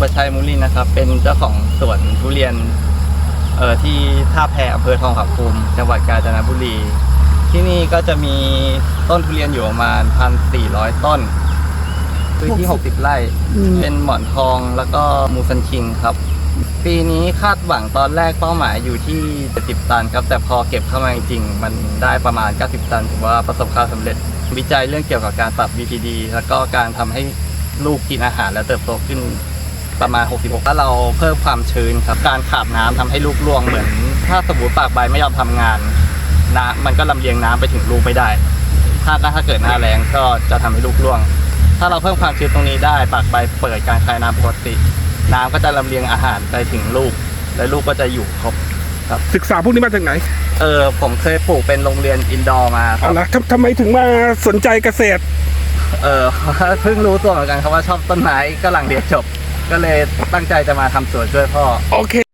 ประชัยมุลินนะครับ เป็นเจ้าของสวนทุเรียนเอ่อที่ท่าแพอำเภอทองผาภูมิจังหวัดกาญจนบุรี ที่นี่ก็จะมีต้นทุเรียนอยู่ประมาณ1,400ต้นพื้นที่ 60 ไร่อืมเป็นหมอนทองแล้วก็มูซันคิงครับ ปีนี้คาดหวังตอนแรกเป้าหมายอยู่ที่ 70 ตันครับ แต่พอเก็บเข้ามาจริงๆ มันได้ประมาณ 90 ตัน ถือว่าประสบความสำเร็จ วิจัยเรื่องเกี่ยวกับการปรับ BPD แล้วก็การทำให้ลูกกินอาหารและเติบโตขึ้น ประมาณ 66แล้วเราเพิ่มความชื้นครับ การขาดน้ำทำให้ลูกร่วงเหมือน ถ้าสมมติปากใบไม่ยอมทำงานน้ำมันก็ลำเลียงน้ำไปถึงลูกไม่ได้ ถ้าถ้าเกิดหน้าแรงก็จะทำให้ลูกร่วง ถ้าเราเพิ่มความชื้นตรงนี้ได้ ปากใบเปิดการคายน้ำปกติ น้ำก็จะลำเลียงอาหารไปถึงลูก และลูกก็จะอยู่ครบศึกษาพวกนี้มาจากไหน เออผมเคยปลูกเป็นโรงเรียนอินดอร์มาคเอารับละทำทำไมถึงมาสนใจเกษตร เออเพิ่งรู้ตัวเหมือนกันครับว่าชอบต้นไม้ก็หลังเรียนจบ ก็เลยตั้งใจจะมาทำสวนช่วยพ่อ โอเค